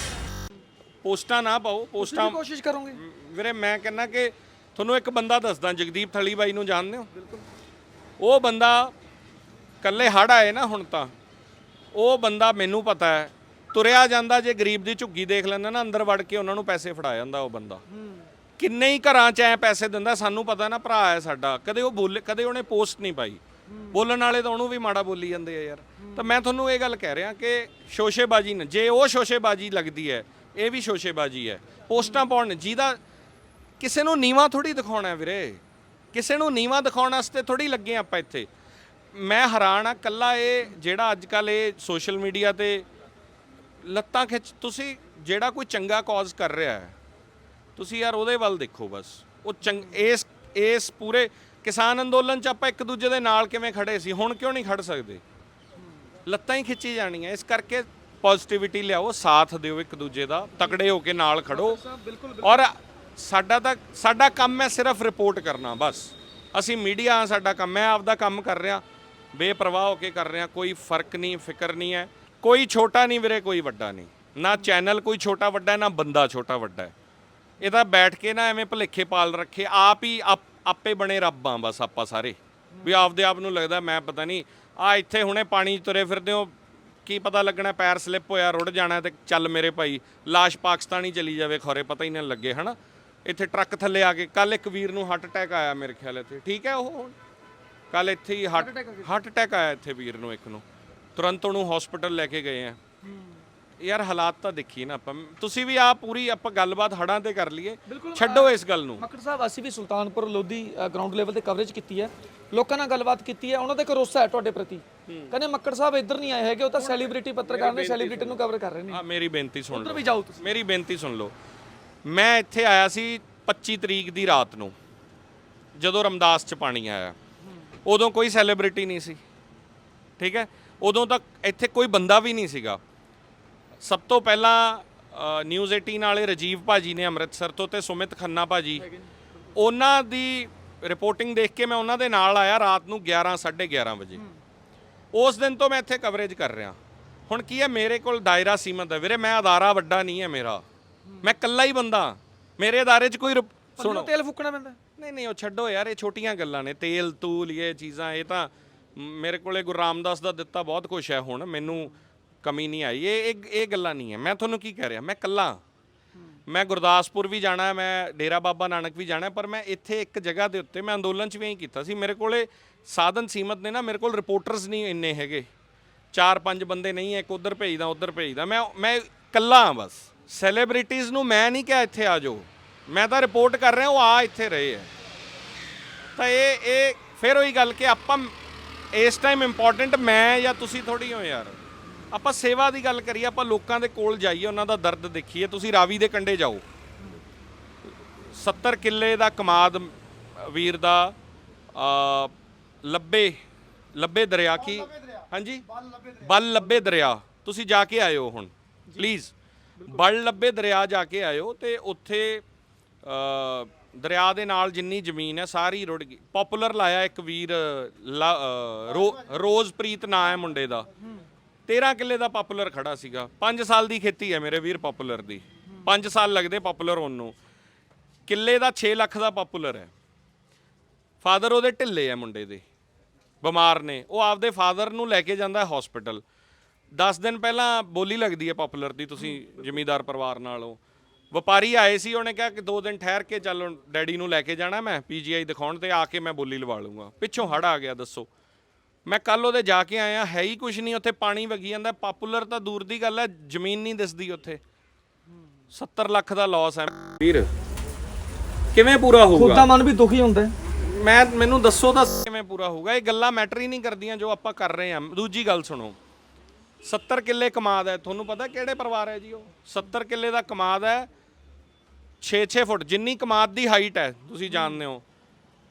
ਪੋਸਟਾਂ ਨਾ ਪਾਓ ਤੁਸੀਂ ਪੋਸਟਾਂ ਵੀ ਕੋਸ਼ਿਸ਼ ਕਰੋਗੇ। ਵੀਰੇ ਮੈਂ ਕਹਿੰਦਾ ਕਿ ਤੁਹਾਨੂੰ ਇੱਕ ਬੰਦਾ ਦੱਸਦਾ ਜਗਦੀਪ ਥਲੀ ਬਾਈ ਨੂੰ ਜਾਣਦੇ ਹੋ? ਉਹ ਬੰਦਾ ਕੱਲੇ ਹੜ ਆਏ ਨਾ ਹੁਣ ਤਾਂ। ਉਹ ਬੰਦਾ ਮੈਨੂੰ ਪਤਾ ਹੈ। ਤੁਰਿਆ ਜਾਂਦਾ, ਜੇ ਗਰੀਬ ਦੀ ਝੁੱਗੀ ਦੇਖ ਲੈਂਦਾ ਨਾ, ਅੰਦਰ ਵੜ ਕੇ ਉਹਨਾਂ ਨੂੰ ਪੈਸੇ ਫੜਾ ਜਾਂਦਾ ਉਹ ਬੰਦਾ। ਕਿੰਨੇ ਹੀ ਘਰਾਂ 'ਚ ਐ ਪੈਸੇ ਦਿੰਦਾ, ਸਾਨੂੰ ਪਤਾ ਨਾ ਭਰਾ ਹੈ ਸਾਡਾ, ਕਦੇ ਉਹ ਬੋਲੇ, ਕਦੇ ਉਹਨੇ ਪੋਸਟ ਨਹੀਂ ਪਾਈ। ਬੋਲਣ ਵਾਲੇ ਤਾਂ ਉਹਨੂੰ ਵੀ ਮਾੜਾ ਬੋਲੀ ਜਾਂਦੇ ਆ ਯਾਰ। ਤਾਂ ਮੈਂ ਤੁਹਾਨੂੰ ਇਹ ਗੱਲ ਕਹਿ ਰਿਹਾ ਕਿ ਸ਼ੋਸ਼ੇਬਾਜੀ ਨਾ, ਜੇ ਉਹ ਸ਼ੋਸ਼ੇਬਾਜੀ ਲੱਗਦੀ ਹੈ, ਇਹ ਵੀ ਸ਼ੋਸ਼ੇਬਾਜੀ ਹੈ। ਪੋਸਟਾਂ ਪਾਉਣ ਜਿਹਦਾ ਕਿਸੇ ਨੂੰ ਨੀਵਾ ਥੋੜੀ ਦਿਖਾਉਣਾ ਵੀਰੇ। ਕਿਸੇ ਨੂੰ ਨੀਵਾ ਦਿਖਾਉਣ ਵਾਸਤੇ ਥੋੜੀ ਲੱਗੇ ਆਪਾਂ ਇੱਥੇ। ਮੈਂ ਹੈਰਾਨ ਆ, ਕੱਲਾ ਇਹ ਜਿਹੜਾ ਅੱਜ ਕੱਲ ਇਹ ਸੋਸ਼ਲ ਮੀਡੀਆ ਤੇ ਲੱਤਾਂ ਖਿੱਚ ਤੁਸੀਂ ਜਿਹੜਾ ਕੋਈ ਚੰਗਾ ਕਾਜ਼ ਕਰ ਰਿਹਾ ਹੈ ਤੁਸੀਂ ਯਾਰ ਉਹਦੇ ਵੱਲ ਦੇਖੋ ਬਸ। ਉਹ ਚੰਗ ਇਸ ਇਸ ਪੂਰੇ ਕਿਸਾਨ ਅੰਦੋਲਨ ਚ ਆਪਾਂ ਇੱਕ ਦੂਜੇ ਦੇ ਨਾਲ ਕਿਵੇਂ ਖੜੇ ਸੀ ਹੁਣ ਕਿਉਂ ਨਹੀਂ ਖੜ ਸਕਦੇ? ਲੱਤਾਂ ਹੀ ਖਿੱਚੀ ਜਾਣੀਆਂ ਇਸ ਕਰਕੇ ਪੋਜ਼ਿਟਿਵਿਟੀ ਲਿਆਓ ਸਾਥ ਦਿਓ ਇੱਕ ਦੂਜੇ ਦਾ ਤਕੜੇ ਹੋ ਕੇ ਨਾਲ ਖੜੋ। ਔਰ ਸਾਡਾ ਤਾਂ ਸਾਡਾ ਕੰਮ ਹੈ ਸਿਰਫ ਰਿਪੋਰਟ ਕਰਨਾ ਬਸ। ਅਸੀਂ ਮੀਡੀਆ ਸਾਡਾ ਕੰਮ ਹੈ ਆਪਦਾ ਕੰਮ ਕਰ ਰਿਹਾ ਬੇਪਰਵਾਹ ਹੋ ਕੇ ਕਰ ਰਿਹਾ ਕੋਈ ਫ਼ਰਕ ਨਹੀਂ ਫਿਕਰ ਨਹੀਂ ਹੈ। ਕੋਈ ਛੋਟਾ ਨਹੀਂ ਵੀਰੇ ਕੋਈ ਵੱਡਾ ਨਹੀਂ। ਨਾ ਚੈਨਲ ਕੋਈ ਛੋਟਾ ਵੱਡਾ ਨਾ ਬੰਦਾ ਛੋਟਾ ਵੱਡਾ। ਹੈ ਇਹ ਤਾਂ ਬੈਠ ਕੇ ਨਾ ਐਵੇਂ ਭਲੇਖੇ ਪਾਲ ਰੱਖੇ ਆਪ ਹੀ ਆਪ- ਬਣੇ ਰੱਬਾਂ ਬਸ ਆਪਾਂ ਸਾਰੇ। ਵੀ ਆਪਦੇ ਆਪ ਨੂੰ ਲੱਗਦਾ ਮੈਂ ਪਤਾ ਨਹੀਂ ਆ ਇੱਥੇ ਹੁਣੇ ਪਾਣੀ 'ਚ ਤੁਰੇ ਫਿਰਦੇ ਹੋ ਕੀ ਪਤਾ ਲੱਗਣਾ ਪੈਰ ਸਲਿੱਪ ਹੋਇਆ ਰੁੜ ਜਾਣਾ ਤੇ ਚੱਲ ਮੇਰੇ ਭਾਈ ਲਾਸ਼ ਪਾਕਿਸਤਾਨੀ ਚਲੀ ਜਾਵੇ ਖੋਰੇ ਪਤਾ ਹੀ ਨਾ ਲੱਗੇ ਹਨਾ? ਇੱਥੇ ਟਰੱਕ ਥੱਲੇ ਆ ਕੇ ਕੱਲ ਇੱਕ ਵੀਰ ਨੂੰ ਹਾਰਟ ਅਟੈਕ ਆਇਆ ਮੇਰੇ ਖਿਆਲ ਇੱਥੇ ਠੀਕ ਹੈ ਉਹ ਹੁਣ? ਕੱਲ ਇੱਥੇ ਹੀ ਹਾਰਟ ਹਾਰਟ ਅਟੈਕ ਆਇਆ ਇੱਥੇ ਵੀਰ ਨੂੰ ਇੱਕ ਨੂੰ। ਤੁਰੰਤ ਉਹਨੂੰ ਹਸਪੀਟਲ ਲੈ ਕੇ ਗਏ ਆ। ਯਾਰ ਹਾਲਾਤ ਤਾਂ ਦੇਖੀ ਨਾ ਆਪਾਂ। ਤੁਸੀਂ ਵੀ ਆ ਪੂਰੀ ਆਪਾਂ ਗੱਲਬਾਤ ਹੜਾਂ ਤੇ ਕਰ ਲਈਏ। ਛੱਡੋ ਇਸ ਗੱਲ ਨੂੰ। ਮੱਕੜ ਸਾਹਿਬ ਅਸੀਂ ਵੀ ਸੁਲਤਾਨਪੁਰ ਲੋਧੀ ਗਰਾਊਂਡ ਲੈਵਲ ਤੇ ਕਵਰੇਜ ਕੀਤੀ ਹੈ। ਲੋਕਾਂ ਨਾਲ ਗੱਲਬਾਤ ਕੀਤੀ ਹੈ। ਉਹਨਾਂ ਦਾ ਇੱਕ ਰੋਸਾ ਹੈ ਤੁਹਾਡੇ ਪ੍ਰਤੀ। ਕਹਿੰਦੇ ਮੱਕੜ ਸਾਹਿਬ ਇੱਧਰ ਨਹੀਂ ਆਏ ਹੈਗੇ ਉਹ ਤਾਂ ਸੈਲੀਬ੍ਰਿਟੀ ਪੱਤਰਕਾਰ ਨੇ ਸੈਲੀਬ੍ਰਿਟੀ ਨੂੰ ਕਵਰ ਕਰ ਰਹੇ ਨੇ। ਆ ਮੇਰੀ ਬੇਨਤੀ ਸੁਣ ਉੱਧਰ ਲਓ। ਵੀ ਜਾਓ ਤੁਸੀਂ। ਮੇਰੀ ਬੇਨਤੀ ਸੁਣ ਲਓ। ਮੈਂ ਇੱਥੇ ਆਇਆ ਸੀ 25 ਤਰੀਕ ਦੀ ਰਾਤ ਨੂੰ। ਜਦੋਂ ਰਮਦਾਸ ਚ ਪਾਣੀ ਆਇਆ। ਉਦੋਂ ਕੋਈ ਸੈਲੀਬ੍ਰਿਟੀ ਨਹੀਂ ਸੀ। ਠੀਕ ਹੈ? ਉਦੋਂ ਤੱਕ ਇੱਥੇ ਕੋਈ ਬੰਦਾ ਵੀ ਨਹੀਂ ਸੀਗਾ। ਸਭ ਤੋਂ ਪਹਿਲਾਂ ਨਿਊਜ਼ 18 ਵਾਲੇ ਰਜੀਵ ਭਾਜੀ ਨੇ ਅੰਮ੍ਰਿਤਸਰ ਤੋਂ ਤੇ ਸੁਮਿਤ ਖੰਨਾ ਭਾਜੀ ਉਹਨਾਂ ਦੀ ਰਿਪੋਰਟਿੰਗ ਦੇਖ ਕੇ ਮੈਂ ਉਹਨਾਂ ਦੇ ਨਾਲ ਆਇਆ ਰਾਤ ਨੂੰ 11 11:30 ਵਜੇ। ਉਸ ਦਿਨ ਤੋਂ ਮੈਂ ਇੱਥੇ ਕਵਰੇਜ ਕਰ ਰਿਹਾ। ਹੁਣ ਕੀ ਹੈ ਮੇਰੇ ਕੋਲ ਦਾਇਰਾ ਸੀਮਤ ਹੈ। ਵੀਰੇ ਮੈਂ ਅਦਾਰਾ ਵੱਡਾ ਨਹੀਂ ਹੈ ਮੇਰਾ। ਮੈਂ ਇਕੱਲਾ ਹੀ ਬੰਦਾ। ਮੇਰੇ ਅਦਾਰੇ 'ਚ ਕੋਈ ਸੁਣੋ। ਤੇਲ ਫੁੱਕਣਾ ਪੈਂਦਾ। ਨਹੀਂ ਨਹੀਂ ਉਹ ਛੱਡੋ ਯਾਰ ਇਹ ਛੋਟੀਆਂ ਗੱਲਾਂ ਨੇ। ਤੇਲ ਤੂਲ ਇਹ ਚੀਜ਼ਾਂ ਇਹ ਤਾਂ ਮੇਰੇ ਕੋਲੇ ਗੁਰੂ ਰਾਮਦਾਸ ਦਾ ਦਿੱਤਾ ਬਹੁਤ ਕੁਝ ਹੈ ਹੁਣ ਮੈਨੂੰ ਕਮੀ ਨਹੀਂ ਆਈ। ਇਹ ਇਹ ਇਹ ਗੱਲਾਂ ਨਹੀਂ ਹੈ। ਮੈਂ ਤੁਹਾਨੂੰ ਕੀ ਕਹਿ ਰਿਹਾ? ਮੈਂ ਇਕੱਲਾ। ਮੈਂ ਗੁਰਦਾਸਪੁਰ ਵੀ ਜਾਣਾ ਹੈ, ਮੈਂ ਡੇਰਾ ਬਾਬਾ ਨਾਨਕ ਵੀ ਜਾਣਾ ਹੈ, ਪਰ ਮੈਂ ਇੱਥੇ ਇੱਕ ਜਗ੍ਹਾ ਦੇ ਉੱਤੇ ਮੈਂ ਅੰਦੋਲਨ 'ਚ ਵੀ ਇਹੀ ਕੀਤਾ ਸੀ। ਮੇਰੇ ਕੋਲੇ ਸਾਧਨ ਸੀਮਤ ਨੇ ਨਾ ਮੇਰੇ ਕੋਲ ਰਿਪੋਰਟਰਸ ਨਹੀਂ ਇੰਨੇ ਹੈਗੇ। ਚਾਰ ਪੰਜ ਬੰਦੇ ਨਹੀਂ ਹੈ ਇੱਕ ਉਧਰ ਭੇਜਦਾ ਉਧਰ ਭੇਜਦਾ। ਮੈਂ ਮੈਂ ਇਕੱਲਾ ਹਾਂ ਬਸ। ਸੈਲੀਬ੍ਰਿਟੀਜ਼ ਨੂੰ ਮੈਂ ਨਹੀਂ ਕਿਹਾ ਇੱਥੇ ਆ ਜਾਓ। ਮੈਂ ਤਾਂ ਰਿਪੋਰਟ ਕਰ ਰਿਹਾ ਉਹ ਆ ਇੱਥੇ ਰਹੇ ਹੈ। ਤਾਂ ਇਹ ਇਹ ਫਿਰ ਉਹੀ ਗੱਲ ਕਿ ਆਪਾਂ ਇਸ ਟਾਈਮ ਇੰਪੋਰਟੈਂਟ ਮੈਂ ਜਾਂ ਤੁਸੀਂ ਥੋੜੀ ਹੋ ਯਾਰ? ਆਪਾਂ ਸੇਵਾ ਦੀ ਗੱਲ ਕਰੀਏ ਆਪਾਂ ਲੋਕਾਂ ਦੇ ਕੋਲ ਜਾਈਏ ਉਹਨਾਂ ਦਾ ਦਰਦ ਦੇਖੀਏ ਤੁਸੀਂ ਰਾਵੀ ਦੇ ਕੰਢੇ ਜਾਓ। 70 ਕਿੱਲੇ ਦਾ ਕਮਾਦ ਵੀਰ ਦਾ ਲੱਭੇ ਲੱਭੇ ਦਰਿਆ ਕੀ? ਹਾਂਜੀ? ਬਲ ਲੱਭੇ ਦਰਿਆ। ਤੁਸੀਂ ਜਾ ਕੇ ਆਇਓ ਹੁਣ ਪਲੀਜ਼ ਬਲ ਲੱਭੇ ਦਰਿਆ ਜਾ ਕੇ ਆਇਓ ਤੇ ਉੱਥੇ ਦਰਿਆ ਦੇ ਨਾਲ ਜਿੰਨੀ ਜ਼ਮੀਨ ਹੈ ਸਾਰੀ ਰੁੜ ਗਈ। ਪਪੂਲਰ ਲਾਇਆ ਇੱਕ ਵੀਰ ਲਾ- ਅ, ਰੋ- ਰੋਜ਼ਪ੍ਰੀਤ ਨਾਂ ਹੈ ਮੁੰਡੇ ਦਾ। 13 ਕਿੱਲੇ ਦਾ ਪਪੂਲਰ ਖੜਾ ਸੀਗਾ। 5 ਸਾਲ ਦੀ ਖੇਤੀ ਹੈ ਮੇਰੇ ਵੀਰ ਪਪੂਲਰ ਦੀ। 5 ਸਾਲ ਲੱਗਦੇ ਪਪੂਲਰ ਹੋਣ ਨੂੰ। ਕਿੱਲੇ ਦਾ 6 ਲੱਖ ਦਾ ਪਪੂਲਰ ਹੈ। ਫਾਦਰ ਉਹਦੇ ਢਿੱਲੇ ਹੈ ਮੁੰਡੇ ਦੇ। ਬਿਮਾਰ ਨੇ। ਉਹ ਆਪਦੇ ਫਾਦਰ ਨੂੰ ਲੈ ਕੇ ਜਾਂਦਾ ਹੈ ਹਸਪੀਟਲ 10 ਦਿਨ ਪਹਿਲਾਂ ਬੋਲੀ ਲੱਗਦੀ ਹੈ ਪਪੂਲਰ ਦੀ ਤੁਸੀਂ ਜ਼ਿਮੀਦਾਰ ਪਰਿਵਾਰ ਨਾਲੋਂ। ਵਪਾਰੀ ਆਏ ਸੀ ਉਹਨੇ ਕਿਹਾ ਕਿ 2 ਦਿਨ ਠਹਿਰ ਕੇ ਚੱਲ ਡੈਡੀ ਨੂੰ ਲੈ ਕੇ ਜਾਣਾ ਮੈਂ ਪੀਜੀਆਈ ਦਿਖਾਉਣ ਤੇ ਆ ਕੇ ਮੈਂ ਬੋਲੀ ਲਵਾ ਲੂੰਗਾ ਪਿੱਛੋਂ ਹੜ ਆ ਗਿਆ ਦੱਸੋ। ਮੈਂ ਕੱਲ ਉਹਦੇ ਜਾ ਕੇ ਆਇਆ ਹੈ ਹੀ ਕੁਝ ਨਹੀਂ ਉੱਥੇ ਪਾਣੀ ਵਗੀ ਜਾਂਦਾ ਪਪੂਲਰ ਤਾਂ ਦੂਰ ਦੀ ਗੱਲ ਹੈ ਜ਼ਮੀਨ ਨਹੀਂ ਦਿਸਦੀ ਉੱਥੇ। 70 ਲੱਖ ਦਾ ਲਾਸ ਹੈ। ਵੀਰ ਕਿਵੇਂ ਪੂਰਾ ਖੁਦ ਹੋਊਗਾ ਦਾ ਮਨ ਵੀ ਦੁਖੀ ਹੁੰਦਾ ਹੈ। ਮੈਂ ਮੈਨੂੰ ਦੱਸੋ ਤਾਂ ਕਿਵੇਂ ਪੂਰਾ ਹੋਊਗਾ? ਇਹ ਗੱਲਾਂ ਮੈਟਰ ਹੀ ਨਹੀਂ ਕਰਦੀਆਂ ਜੋ ਆਪਾਂ ਕਰ ਰਹੇ ਹਾਂ। ਦੂਜੀ ਗੱਲ ਸੁਣੋ। 70 ਕਿੱਲੇ ਕਮਾਦ ਹੈ ਤੁਹਾਨੂੰ ਪਤਾ ਕਿਹੜੇ ਪਰਿਵਾਰ ਹੈ ਜੀ ਉਹ? 70 ਕਿੱਲੇ ਦਾ ਕਮਾਦ ਹੈ 6-6 ਫੁੱਟ ਜਿੰਨੀ ਕਮਾਦ ਦੀ ਹਾਈਟ ਹੈ ਤੁਸੀਂ ਜਾਣਦੇ ਹੋ।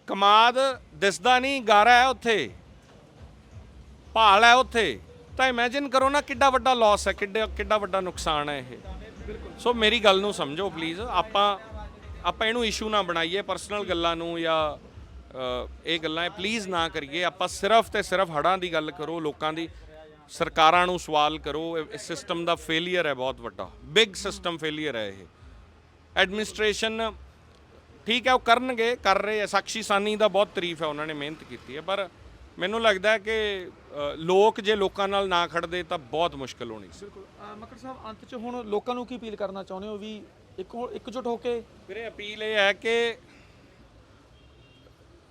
ਕਮਾਦ ਦਿਸਦਾ ਨਹੀਂ ਗਾਰਾ ਹੈ ਉੱਥੇ। ਭਾਲ ਹੈ ਉੱਥੇ। ਤਾਂ ਇਮੇਜਿਨ ਕਰੋ ਨਾ ਕਿੱਡਾ ਵੱਡਾ ਲਾਸ ਹੈ ਕਿੱਡਾ ਕਿੱਡਾ ਵੱਡਾ ਨੁਕਸਾਨ ਹੈ ਇਹ। ਸੋ ਮੇਰੀ ਗੱਲ ਨੂੰ ਸਮਝੋ ਪਲੀਜ਼ ਆਪਾਂ ਆਪਾਂ ਇਹਨੂੰ ਇਸ਼ੂ ਨਾ ਬਣਾਈਏ ਪਰਸਨਲ ਗੱਲਾਂ ਨੂੰ ਜਾਂ ਇਹ ਗੱਲਾਂ ਹੈ ਪਲੀਜ਼ ਨਾ ਕਰੀਏ। ਆਪਾਂ ਸਿਰਫ ਤੇ ਸਿਰਫ ਹੜਾਂ ਦੀ ਗੱਲ ਕਰੋ ਲੋਕਾਂ ਦੀ ਸਰਕਾਰਾਂ ਨੂੰ ਸਵਾਲ ਕਰੋ ਇਸ ਸਿਸਟਮ ਦਾ ਫੇਲਿਅਰ ਹੈ ਬਹੁਤ ਵੱਡਾ। ਬਿਗ ਸਿਸਟਮ ਫੇਲਿਅਰ ਹੈ ਇਹ। ਐਡਮਿਨਿਸਟ੍ਰੇਸ਼ਨ ਠੀਕ ਹੈ ਉਹ ਕਰਨਗੇ ਕਰ ਰਹੇ ਆ ਸਾਕਸ਼ੀ ਸਾਨੀ ਦਾ ਬਹੁਤ ਤਾਰੀਫ ਹੈ ਉਹਨਾਂ ਨੇ ਮਿਹਨਤ ਕੀਤੀ ਹੈ। ਪਰ ਮੈਨੂੰ ਲੱਗਦਾ ਹੈ ਕਿ ਲੋਕ ਜੇ ਲੋਕਾਂ ਨਾਲ ਨਾ ਖੜਦੇ ਤਾਂ ਬਹੁਤ ਮੁਸ਼ਕਲ ਹੋਣੀ ਸੀ। ਬਿਲਕੁਲ। ਮੱਕੜ ਸਾਹਿਬ ਅੰਤ 'ਚ ਹੁਣ ਲੋਕਾਂ ਨੂੰ ਕੀ ਅਪੀਲ ਕਰਨਾ ਚਾਹੁੰਦੇ ਹੋ? ਵੀ ਇੱਕ ਇਕਜੁੱਟ ਹੋ ਕੇ ਵੀਰੇ ਅਪੀਲ ਇਹ ਹੈ ਕਿ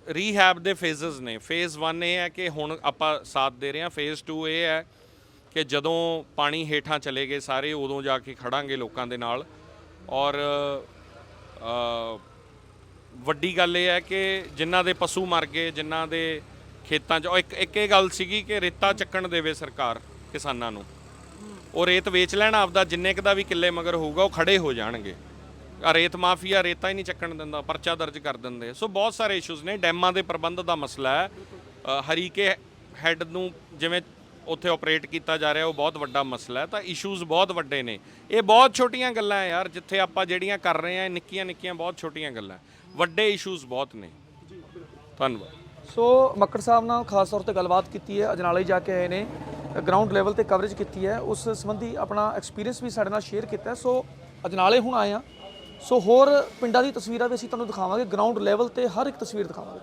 ਰੀਹੈਬ ਦੇ ਫੇਜ਼ਸ ਨੇ। ਫੇਜ਼ 1 ਇਹ ਹੈ ਕਿ ਹੁਣ ਆਪਾਂ ਸਾਥ ਦੇ ਰਹੇ ਹਾਂ। ਫੇਜ਼ 2 ਇਹ ਹੈ ਕਿ ਜਦੋਂ ਪਾਣੀ ਹੇਠਾਂ ਚਲੇ ਗਏ ਸਾਰੇ ਉਦੋਂ ਜਾ ਕੇ ਖੜਾਂਗੇ ਲੋਕਾਂ ਦੇ ਨਾਲ। ਔਰ ਵੱਡੀ ਗੱਲ ਇਹ ਹੈ ਕਿ ਜਿਨ੍ਹਾਂ ਦੇ ਪਸ਼ੂ ਮਰ ਗਏ ਜਿਨ੍ਹਾਂ ਦੇ ਖੇਤਾਂ 'ਚ, ਉਹ ਇੱਕ ਇੱਕ ਇਹ ਗੱਲ ਸੀਗੀ ਕਿ ਰੇਤਾ ਚੱਕਣ ਦੇਵੇ ਸਰਕਾਰ ਕਿਸਾਨਾਂ ਨੂੰ। ਉਹ ਰੇਤ ਵੇਚ ਲੈਣ, ਆਪਦਾ ਜਿੰਨੇ ਕੁ ਦਾ ਵੀ ਕਿੱਲੇ ਮਗਰ ਹੋਊਗਾ, ਉਹ ਖੜੇ ਹੋ ਜਾਣਗੇ। ਆ ਰੇਤ ਮਾਫੀਆ ਰੇਤਾ ਹੀ ਨਹੀਂ ਚੱਕਣ ਦਿੰਦਾ ਪਰਚਾ ਦਰਜ ਕਰ ਦਿੰਦੇ ਸੋ ਬਹੁਤ ਸਾਰੇ ਇਸ਼ੂਜ਼ ਨੇ, ਡੈਮਾਂ ਦੇ ਪ੍ਰਬੰਧ ਦਾ ਮਸਲਾ ਹੈ। ਹਰੀਕੇ ਹੈੱਡ ਨੂੰ ਜਿਵੇਂ ਉੱਥੇ ਆਪਰੇਟ ਕੀਤਾ ਜਾ ਰਿਹਾ, ਉਹ ਬਹੁਤ ਵੱਡਾ ਮਸਲਾ ਹੈ। ਤਾਂ ਇਸ਼ੂਜ਼ ਬਹੁਤ ਵੱਡੇ ਨੇ। ਇਹ ਬਹੁਤ ਛੋਟੀਆਂ ਗੱਲਾਂ ਹੈ ਯਾਰ, ਜਿੱਥੇ ਆਪਾਂ ਜਿਹੜੀਆਂ ਕਰ ਰਹੇ ਹਾਂ ਨਿੱਕੀਆਂ ਨਿੱਕੀਆਂ ਬਹੁਤ ਛੋਟੀਆਂ ਗੱਲਾਂ ਵੱਡੇ ਇਸ਼ੂਜ਼ ਬਹੁਤ ਨੇ। ਧੰਨਵਾਦ। ਸੋ ਮੱਕੜ ਸਾਹਿਬ ਨਾਲ ਖਾਸ ਤੌਰ ਤੇ ਗੱਲਬਾਤ ਕੀਤੀ ਹੈ, ਅਜਨਾਲੇ ਜਾ ਕੇ ਆਏ ਨੇ ਗਰਾਊਂਡ ਲੈਵਲ ਤੇ ਕਵਰੇਜ ਕੀਤੀ ਹੈ, ਉਸ ਸੰਬੰਧੀ ਆਪਣਾ ਐਕਸਪੀਰੀਅੰਸ ਵੀ ਸਾਡੇ ਨਾਲ ਸ਼ੇਅਰ ਕੀਤਾ ਸੋ ਅਜਨਾਲੇ ਹੁਣ ਆਏ ਆ ਸੋ ਹੋਰ ਪਿੰਡਾਂ ਦੀ ਤਸਵੀਰਾਂ ਵੀ ਅਸੀਂ ਤੁਹਾਨੂੰ ਦਿਖਾਵਾਂਗੇ ਗਰਾਊਂਡ ਲੈਵਲ ਤੇ ਹਰ ਇੱਕ ਤਸਵੀਰ ਦਿਖਾਵਾਂਗੇ।